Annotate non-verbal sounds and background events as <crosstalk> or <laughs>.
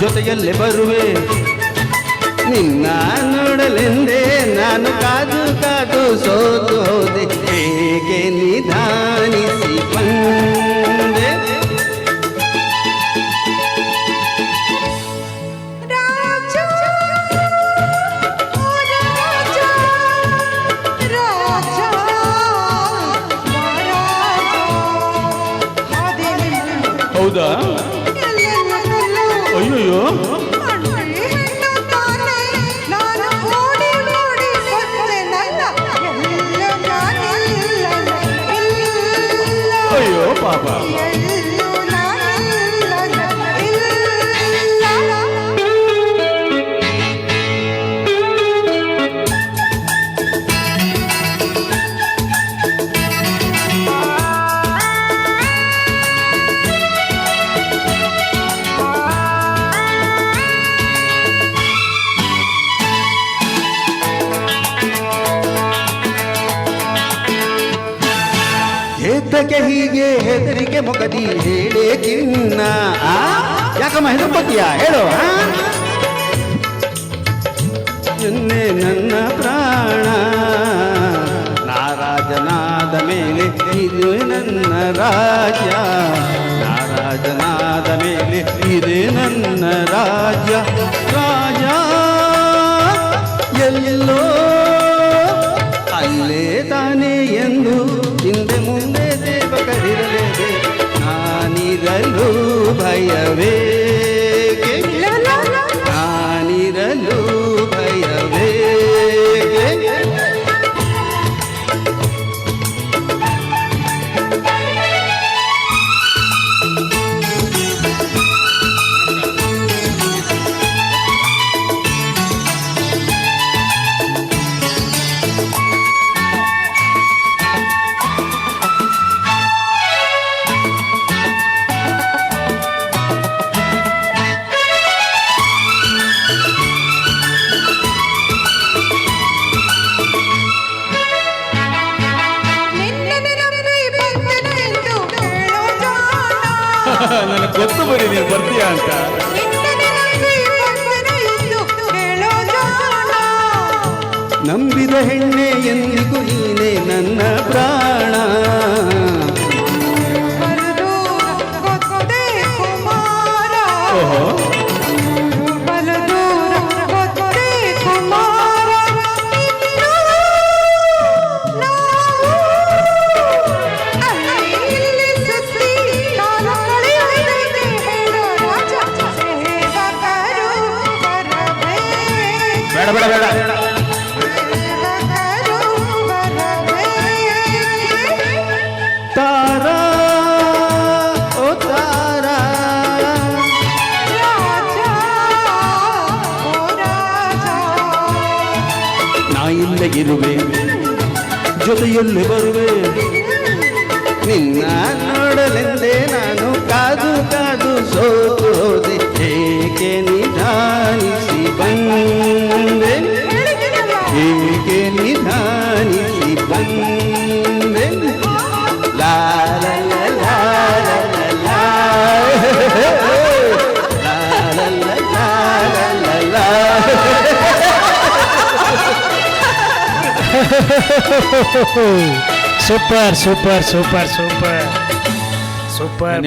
ಜೊತೆಯಲ್ಲೇ ಬರುವೆ. ನಿನ್ನ ನೋಡಲೆಂದೇ ನಾನು ಕಾದು ಕಾದು ಸೋತು ಹೋದೆ. ಹೇಗೆ ನಿಧಾನಿಸಿ ಬಂದೆ. ಹೌದಾ? Papa. E aí? ಏತಕ್ಕೆ ಹೀಗೆ ಹೆದರಿಕೆ ಮೊಗದಿ ಹೇಳೇ ಚಿನ್ನ? ಯಾಕಮ್ಮ ಹೆದರ್ಕೋತೀಯ ಹೇಳು. ನಿನ್ನೆ ನನ್ನ ಪ್ರಾಣ? ನಾರಾಜನಾದ ಮೇಲೆ ಇದು ನನ್ನ ರಾಜ್ಯ. ನಾರಾಜನಾದ ಮೇಲೆ ಇದೆ ನನ್ನ ರಾಜ್ಯ. భయవే ನನಗೆ ಗೊತ್ತು ಬರೀ ನೀನು ಬರ್ತೀಯ ಅಂತ. ನಂಬಿದ ಹೆಣ್ಣೆ ಎಂದಿಗೂ ನೀನೆ ನನ್ನ ಪ್ರಾಣ. ಓಹೋ. ಬೇಡ ಬೇಡ ಬೇಡ ಸೇವಕರು ಬರಬೇಕು ತಾರಾ ಓ ತಾರಾ ರಾಜ ಓ ರಾಜ ನಾ ಇಲ್ಲೇ ಇರುವೆ ಜೊತೆಯಲ್ಲಿ ಬರುವೆ ನಿನ್ನ ನೋಡಲೆಂದೇ ನಾನು ಕಾದು ಕಾದು ಸೋತು ಹೋದೆ ಏಕೆ ನಿಧಾನಿಸಿ ಬಂದೆ <laughs> super, super, super, super. Super. Daniel,